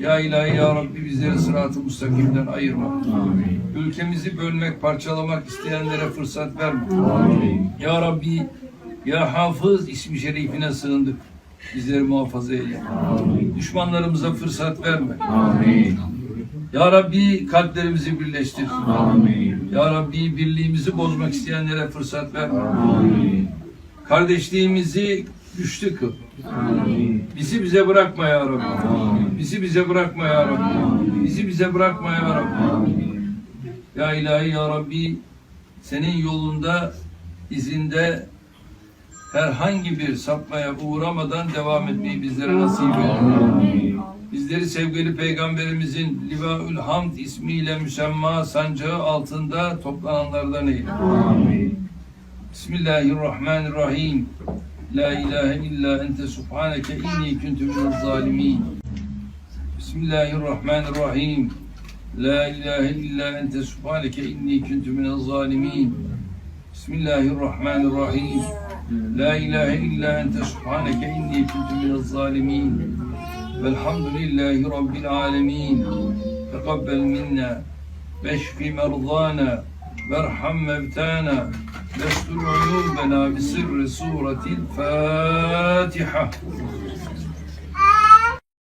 Ya ilahi ya Rabbi bizleri sırat-ı müstakimden ayırma. Ülkemizi bölmek, parçalamak isteyenlere fırsat verme. Ya Rabbi, Ya Hafız ismi şerifine sığındık. Bizleri muhafaza eyle. Düşmanlarımıza fırsat verme. Ya Rabbi kalplerimizi birleştir. Ya Rabbi birliğimizi bozmak isteyenlere fırsat verme. Kardeşliğimizi güçlü kıl. Bizi bize bırakma ya Rabbi. Bizi bize bırakma ya Rabbi. Bizi bize bırakma ya Rabbi. Ya ilahi ya Rabbi senin yolunda izinde herhangi bir sapmaya uğramadan devam etmeyi bizlere nasip eyle. Bizleri sevgili peygamberimizin Livaül Hamd ismiyle müsemma sancağı altında toplananlardan eyle. Bismillahirrahmanirrahim. لا إله إلا أنت سبحانك إني كنت من الظالمين. بسم الله الرحمن الرحيم. لا إله إلا أنت سبحانك إني كنت من الظالمين. بسم الله الرحمن الرحيم. لا إله إلا أنت سبحانك إني كنت من الظالمين. والحمد لله رب العالمين. تقبل منا واشف مرضانا وارحم مبتانا. بستر عيوبنا بسر سورة الفاتحة.